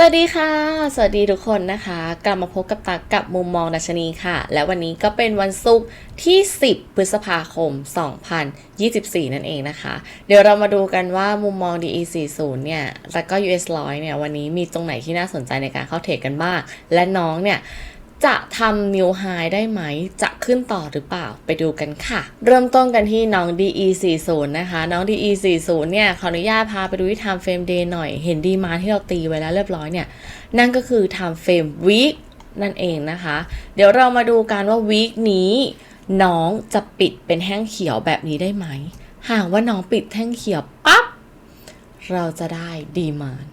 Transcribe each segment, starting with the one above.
สวัสดีค่ะ สวัสดีทุกคนนะคะ กลับมาพบกับตักกับมุมมองดัชนีค่ะ และวันนี้ก็เป็นวันศุกร์ที่ 10 พฤษภาคม 2024 นั่นเองนะคะ เดี๋ยวเรามาดูกันว่ามุมมอง DE 40เนี่ย แล้วก็ US 100เนี่ย วันนี้มีตรงไหนที่น่าสนใจในการเข้าเทรดกันบ้าง และน้องเนี่ย จะทำนิวไฮได้ไหม จะขึ้นต่อหรือเปล่าไปดูกันค่ะ เริ่มต้นกันที่น้อง DE 40 นะคะ น้อง DE 40 เนี่ยขออนุญาตพาไปดูที่ time frame day หน่อย เห็นดีมาที่เราตีไว้แล้วเรียบร้อยเนี่ย นั่นก็คือ time frame week นั่นเองนะคะ เดี๋ยวเรามาดูกันว่า week นี้น้องจะปิดเป็นแท่งเขียวแบบนี้ได้ไหม หากว่าน้องปิดแท่งเขียวปั๊บ เราจะได้ดีมาน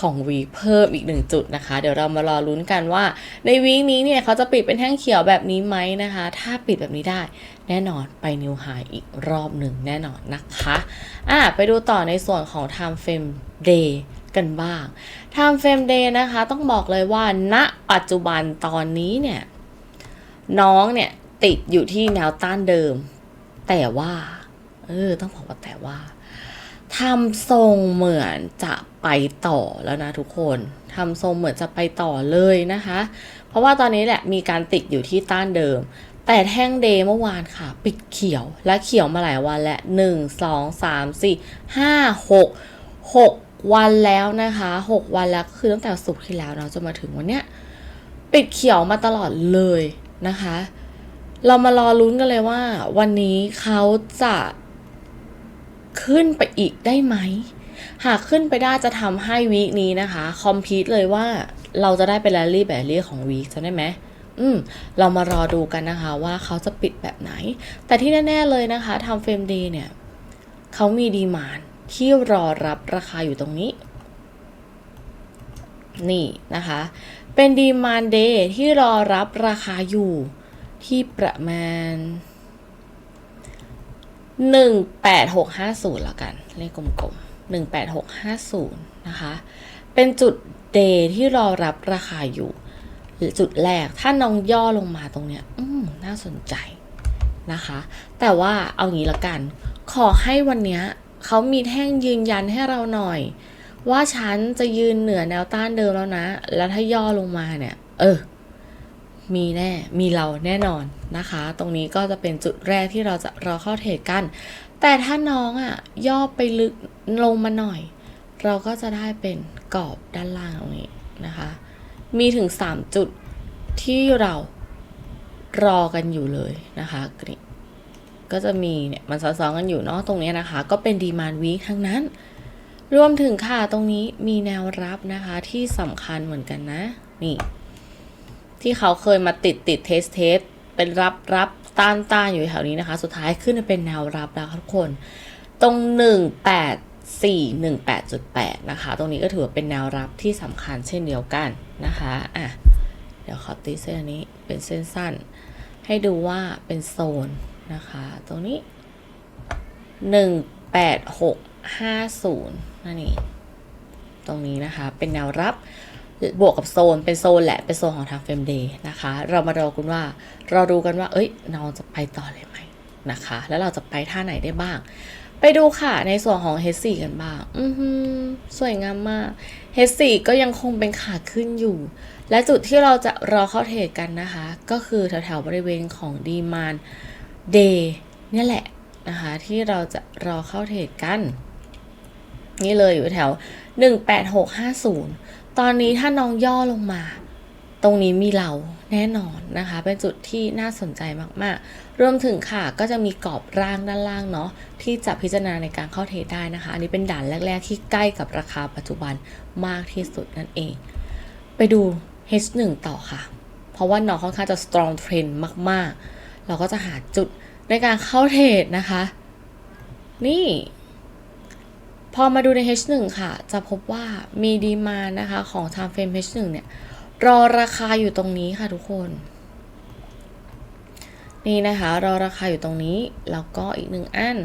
ของวีเพิ่มอีกหนึ่งจุดนะคะ เดี๋ยวเรามารอลุ้นกันว่า ในวีคนี้เนี่ยเขาจะปิดเป็นแท่งเขียวแบบนี้ไหมนะคะ ถ้าปิดแบบนี้ได้แน่นอนไปนิวไฮอีกรอบหนึ่งแน่นอนนะคะอะไปดูต่อในส่วนของ time frame day กันบ้าง time frame day นะคะ ต้องบอกเลยว่าณปัจจุบันตอนนี้เนี่ย น้องเนี่ยติดอยู่ที่แนวต้านเดิม แต่ว่า เออ ต้องบอกว่าแต่ว่า ทำทรงเหมือนจะไปต่อแล้วนะทุกคนทำทรงเหมือนจะไปต่อเลยนะคะ เพราะว่าตอนนี้แหละมีการติดอยู่ที่ต้านเดิม แต่แท่งเดย์เมื่อวานค่ะ ปิดเขียวและเขียวมาหลายวันและหนึ่งสองสามสี่ห้าหกหกวันแล้วนะคะหกวันแล้วคือตั้งแต่ศุกร์ที่แล้วเนาะจนมาถึงวันเนี้ยปิดเขียวมาตลอดเลยนะคะ เรามารอลุ้นกันเลยว่า วันนี้เขาจะ ขึ้นไปอีกได้ไหม หากขึ้นไปได้จะทำให้วีคนี้นะคะ คอมพิวเลยว่าเราจะได้เป็นแรลลี่แบบลี่ของวีคจำได้ไหมอืมเรามารอดูกันนะคะว่าเขาจะปิดแบบไหน แต่ที่แน่ ๆ เลยนะคะทำเฟรมดย์เนี่ยเขามีดีมานที่รอรับราคาอยู่ตรงนี้ นี่นะคะ เป็นดีมานเดย์ที่รอรับราคาอยู่ที่ประมาณ หนึ่งแปดหกห้าศูนย์ละกัน เลขกลมๆหนึ่งแปดหกห้าศูนย์นะคะ เป็นจุดเดที่รอรับราคาอยู่จุดแรกถ้าน้องย่อลงมาตรงเนี้ย อืมน่าสนใจนะคะ แต่ว่าเอางี้ละกัน ขอให้วันเนี้ยเขามีแท่งยืนยันให้เราหน่อย ว่าฉันจะยืนเหนือแนวต้านเดิมแล้วนะ แล้วถ้าย่อลงมาเนี่ย เออ มีแน่ มีเราแน่นอนนะคะ ตรงนี้ก็จะเป็นจุดแรกที่เราจะรอเข้าเทรดกัน แต่ถ้าน้องอะ่ะย่อไปลึกลงมาหน่อย เราก็จะได้เป็นกรอบด้านล่างตรงนี้นะคะ มีถึง 3 จุดที่เรารอกันอยู่เลยนะคะนี่ก็จะมีเนี่ยมันซ้อนๆกันอยู่เนาะตรงนี้นะคะ ก็เป็นดีมานวีคทั้งนั้น รวมถึงค่ะตรงนี้มีแนวรับนะคะที่สำคัญเหมือนกันนะ นี่ ที่เขาเคยมาติดติดเทสเทสเป็นรับรับต้านต้านอยู่แถวนี้นะคะ สุดท้ายขึ้นเป็นแนวรับแล้วทุกคน ตรง 184 18.8 นะคะ ตรงนี้ก็ถือว่าเป็นแนวรับที่สำคัญเช่นเดียวกันนะคะอะเดี๋ยวขอตีเส้นอันนี้เป็นเส้นสั้น ให้ดูว่าเป็นโซนนะคะ ตรงนี้ 18650 นั่นเองตรงนี้นะคะ เป็นแนวรับ บวกกับโซนเป็นโซนแหละเป็นโซนของทางเฟมเดย์นะคะ เรามาดูกันว่าเราดูกันว่า เอ้ยน้องจะไปต่อเลยไหมนะคะ แล้วเราจะไปท่าไหนได้บ้าง ไปดูค่ะในส่วนของ H4 กันบ้าง อือหือสวยงามมาก H4 ก็ยังคงเป็นขาขึ้นอยู่ และจุดที่เราจะรอเข้าเทรดกันนะคะ ก็คือแถวๆบริเวณของดีมานเดย์เนี่ยแหละนะคะ ที่เราจะรอเข้าเทรดกัน นี่เลยอยู่แถว 18650 ตอนนี้ถ้าน้องย่อลงมา ตรงนี้มีเราแน่นอนนะคะ เป็นจุดที่น่าสนใจมากๆ รวมถึงค่ะก็จะมีกรอบร่างด้านล่างเนาะที่จะพิจารณาในการเข้าเทรดได้นะคะ อันนี้เป็นด่านแรก ๆ ที่ใกล้กับราคาปัจจุบันมากที่สุดนั่นเอง ไปดู H1 ต่อค่ะ เพราะว่าน้องค่อนข้างจะ strong trend มาก ๆ เราก็จะหาจุดในการเข้าเทรดนะคะ นี่ พอมาดูใน H1 ค่ะ จะพบว่ามีดีมานะคะของ time frame H1 เนี่ย รอราคาอยู่ตรงนี้ค่ะทุกคน นี่นะคะ รอราคาอยู่ตรงนี้ แล้วก็อีกหนึ่งอัน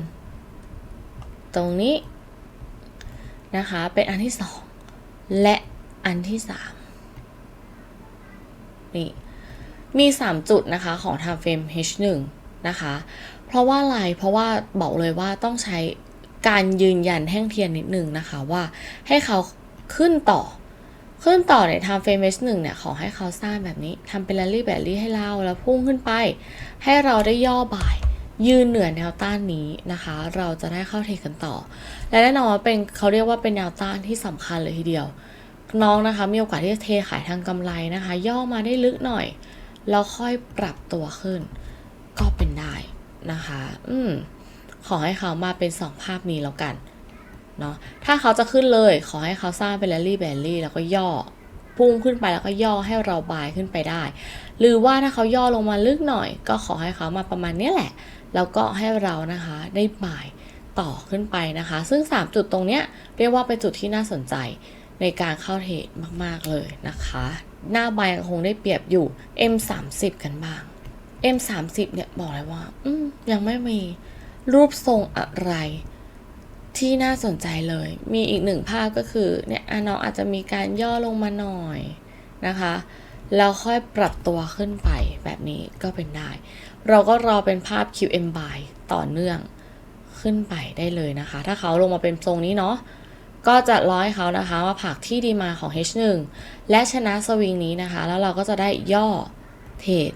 ตรงนี้นะคะ เป็นอันที่สองและอันที่สามนี่มี 3 จุดนะคะของ time frame H1 นะคะ เพราะว่าอะไร เพราะว่าบอกเลยว่าต้องใช้ การยืนยันแท่งเทียนนิดนึงนะคะว่าให้เขาขึ้นต่อ ขึ้นต่อใน time frame H1 เนี่ยขอให้เขาสร้างแบบนี้ทำเป็น rally แบบนี้ให้เราแล้วพุ่งขึ้นไป ให้เราได้ย่อบ่าย ยืนเหนือแนวต้านนี้นะคะ เราจะได้เข้าเทรดกันต่อ และแน่นอนว่าเป็นเขาเรียกว่าเป็นแนวต้านที่สำคัญเลยทีเดียว น้องนะคะมีโอกาสที่จะเทขายทางกำไรนะคะ ย่อมาได้ลึกหน่อยแล้วค่อยปรับตัวขึ้น ก็เป็นได้นะคะ อืม ขอให้เขามาเป็นสองภาพนี้แล้วกันเนาะถ้าเขาจะขึ้นเลยขอให้เขาสร้างเป็นแรลลี่แบลลี่แล้วก็ย่อพุ่งขึ้นไปแล้วก็ย่อให้เราบายขึ้นไปได้ หรือว่าถ้าเขาย่อลงมาลึกหน่อย ก็ขอให้เขามาประมาณนี้แหละ แล้วก็ให้เรานะคะได้บายต่อขึ้นไปนะคะ ซึ่ง 3 จุดตรงเนี้ยเรียกว่าเป็นจุดที่น่าสนใจในการเข้าเทรดมาก ๆ เลยนะคะ หน้าบายยังคงได้เปรียบอยู่ M30 กันบ้าง M30 เนี่ยบอกเลยว่า อืยังไม่มี รูปทรงอะไรที่น่าสนใจเลย มีอีกหนึ่งภาพก็คือเนี่ยอน้องอาจจะมีการย่อลงมาหน่อยนะคะแล้วค่อยปรับตัวขึ้นไปแบบนี้ก็เป็นได้ เราก็รอเป็นภาพ QM by ต่อเนื่องขึ้นไปได้เลยนะคะ ถ้าเขาลงมาเป็นทรงนี้เนาะก็จะร้อยเขานะคะว่าผักที่ดีมาของ H1 และชนะสวิงนี้นะคะ แล้วเราก็จะได้ย่อเทรด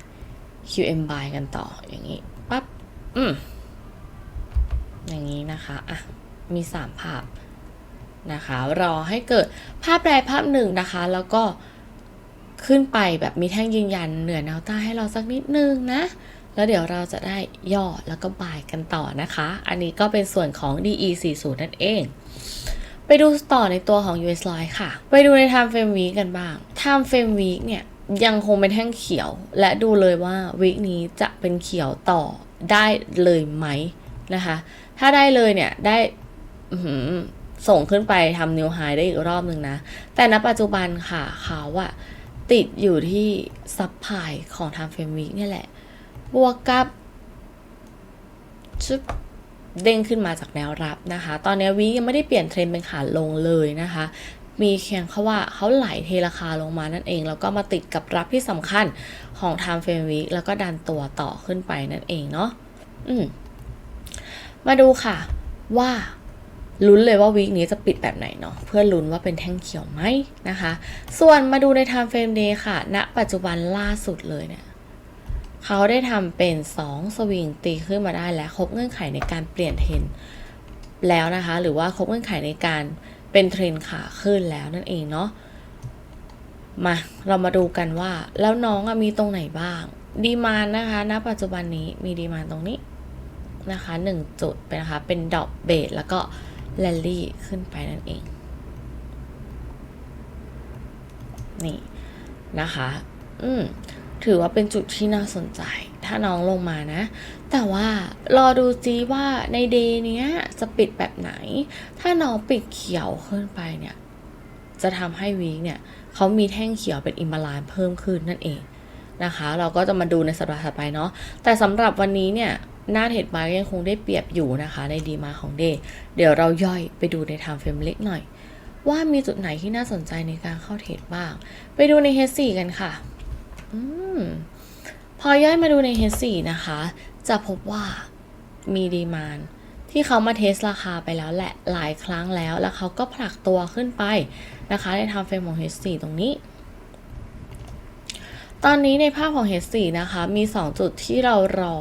QM by กันต่ออย่างนี้ปั๊บอืม อย่างนี้นะคะอะมี3ภาพนะคะรอให้เกิดภาพใดภาพหนึ่งนะคะ แล้วก็ขึ้นไปแบบมีแท่งยืนยันเหนือแนวต้าให้เราสักนิดนึงนะแล้วเดี๋ยวเราจะได้ย่อแล้วก็บายกันต่อนะคะ อันนี้ก็เป็นส่วนของ DE40 นั่นเอง ไปดูต่อในตัวของ US 100ค่ะ ไปดูใน Time Frame Week กันบ้าง Time Frame Week เนี่ยยังคงเป็นแท่งเขียว และดูเลยว่าวีคนี้จะเป็นเขียวต่อได้เลยไหม นะคะ ถ้าได้เลยเนี่ยได้ส่งขึ้นไปทำนิวไฮได้อีกรอบหนึ่งนะ แต่ณปัจจุบันค่ะเขาอะติดอยู่ที่ซับพลายของ Time Frame Week เนี่ยแหละ บวกกับชึบเด้งขึ้นมาจากแนวรับนะคะ ตอนนี้วิยังไม่ได้เปลี่ยนเทรนเป็นขาลงเลยนะคะ มีเพียงแค่ว่าเขาไหลเทราคาลงมานั่นเอง แล้วก็มาติดกับรับที่สำคัญของ Time Frame Week แล้วก็ดันตัวต่อขึ้นไปนั่นเองเนาะ อืม มาดูค่ะว่าลุ้นเลยว่าวีคนี้จะปิดแบบไหนเนาะเพื่อลุ้นว่าเป็นแท่งเขียวไหมนะคะ ส่วนมาดูใน Time Frame Day ค่ะณปัจจุบันล่าสุดเลยเนี่ยเขาได้ทำเป็น 2 สวิงตีขึ้นมาได้และครบเงื่อนไขในการเปลี่ยนเทรนแล้วนะคะ หรือว่าครบเงื่อนไขในการเป็นเทรนขาขึ้นแล้วนั่นเองเนาะมาเรามาดูกันว่าแล้วน้องมีตรงไหนบ้าง ดีมานนะคะณปัจจุบันนี้มีดีมานตรงนี้ นะคะ1จุดเป็นนะคะเป็นดอกเบสแล้วก็แลลลี่ขึ้นไปนั่นเอง นี่นะคะ อืมถือว่าเป็นจุดที่น่าสนใจ ถ้าน้องลงมานะ แต่ว่ารอดูจีว่าในเดย์นี้จะปิดแบบไหน ถ้าน้องปิดเขียวขึ้นไปเนี่ย จะทำให้วีคเนี่ยเขามีแท่งเขียวเป็นอิมบาลานซ์เพิ่มขึ้นนั่นเองนะคะ เราก็จะมาดูในสัปดาห์ถัดไปเนาะแต่สำหรับวันนี้เนี่ย หน้าเทรดบายยังคงได้เปรียบอยู่นะคะ ในดีมาของเดย์เดี๋ยวเราย่อยไปดูในไทม์เฟรมเล็กหน่อย ว่ามีจุดไหนที่น่าสนใจในการเข้าเทรดบ้าง ไปดูใน H4 กันค่ะอืมพอย่อยมาดูใน H4 นะคะ จะพบว่ามีดีมานที่เขามาเทสราคาไปแล้วแหละหลายครั้งแล้ว แล้วเขาก็ผลักตัวขึ้นไปนะคะ ในทำเฟรมของ H4 ตรงนี้ ตอนนี้ในภาพของ H4 นะคะ มี 2 จุดที่เรารอ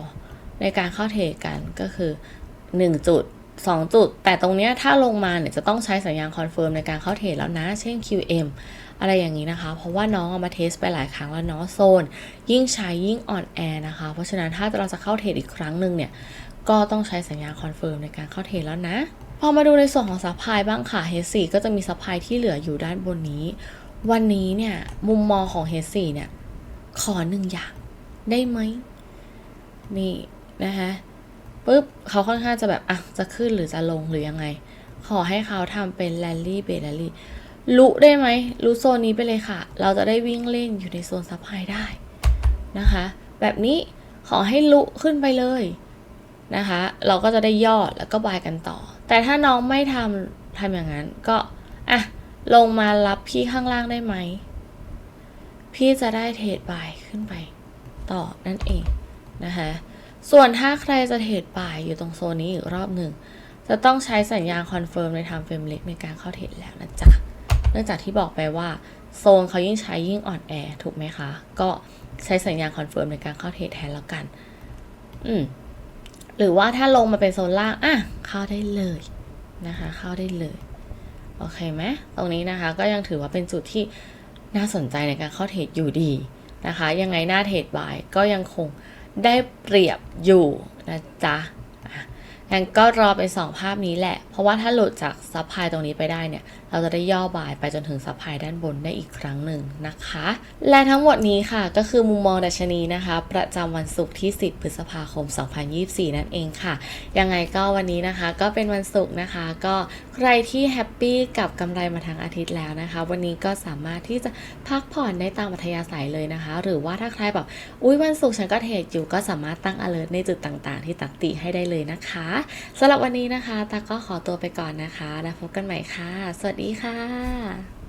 ในการเข้าเทรดกันก็คือ 1 จุด 2 จุด แต่ตรงเนี้ยถ้าลงมาเนี่ยจะต้องใช้สัญญาณคอนเฟิร์มในการเข้าเทรดแล้วนะ เช่น QM อะไรอย่างนี้นะคะ เพราะว่าน้องเอามาเทสไปหลายครั้งแล้วเนาะโซน ยิ่งใช้ยิ่งอ่อนแอนะคะ เพราะฉะนั้นถ้าเราจะเข้าเทรดอีกครั้งหนึ่งเนี่ยก็ต้องใช้สัญญาณคอนเฟิร์มในการเข้าเทรดแล้วนะ พอมาดูในส่วนของซัพพลายบ้างค่ะ H4 ก็จะมีซัพพลายที่เหลืออยู่ด้านบนนี้ วันนี้เนี่ยมุมมองของ H4 เนี่ยขอหนึ่งอย่างได้ไหมนี่ นะคะปุ๊บเขาค่อนข้างจะแบบอะจะขึ้นหรือจะลงหรือยังไง ขอให้เขาทำเป็นแรลลี่เบรลลี่ลุได้ไหมลุโซนนี้ไปเลยค่ะ เราจะได้วิ่งเล่นอยู่ในโซนซัพพลายได้นะคะ แบบนี้ขอให้ลุขึ้นไปเลยนะคะ เราก็จะได้ยอดแล้วก็บายกันต่อ แต่ถ้าน้องไม่ทำทำอย่างนั้นก็อะลงมารับพี่ข้างล่างได้ไหม พี่จะได้เทรดบายขึ้นไปต่อนั่นเองนะคะ ส่วนถ้าใครจะเทรดบายอยู่ตรงโซนนี้อีกรอบหนึ่ง จะต้องใช้สัญญาณคอนเฟิร์มใน time frame เล็กในการเข้าเทรดแล้วนะจ๊ะ เนื่องจากที่บอกไปว่าโซนเขายิ่งใช้ยิ่งอ่อนแอถูกไหมคะ ก็ใช้สัญญาณคอนเฟิร์มในการเข้าเทรดแทนแล้วกัน อืมหรือว่าถ้าลงมาเป็นโซนล่างอะเข้าได้เลยนะคะ เข้าได้เลยโอเคไหมตรงนี้นะคะก็ยังถือว่าเป็นจุดที่น่าสนใจในการเข้าเทรดอยู่ดีนะคะ ยังไงหน้าเทรดบายก็ยังคง ได้เปรียบอยู่นะจ๊ะ งั้นก็รอเป็น 2 ภาพนี้แหละ เพราะว่าถ้าหลุดจากซับไพตรงนี้ไปได้เนี่ย เราจะได้ย่อบายไปจนถึงซับไพด้านบนได้อีกครั้งหนึ่งนะคะ และทั้งหมดนี้ค่ะก็คือมุมมองดัชนีนะคะ ประจำวันศุกร์ที่ 10 พฤษภาคม 2024 นั่นเองค่ะ ยังไงก็วันนี้นะคะก็เป็นวันศุกร์นะคะ ก็ใครที่แฮปปี้กับกำไรมาทั้งอาทิตย์แล้วนะคะ วันนี้ก็สามารถที่จะพักผ่อนได้ตามอัธยาศัยเลยนะคะ หรือว่าถ้าใครแบบ อุ้ยวันศุกร์ฉันก็เทรดอยู่ก็สามารถตั้ง alert ในจุดต่างๆ ที่ตักติให้ได้เลยนะคะสำหรับวันนี้นะคะตาก็ขอตัวไปก่อนนะคะ แล้วพบกันใหม่ค่ะ สวัสดีค่ะ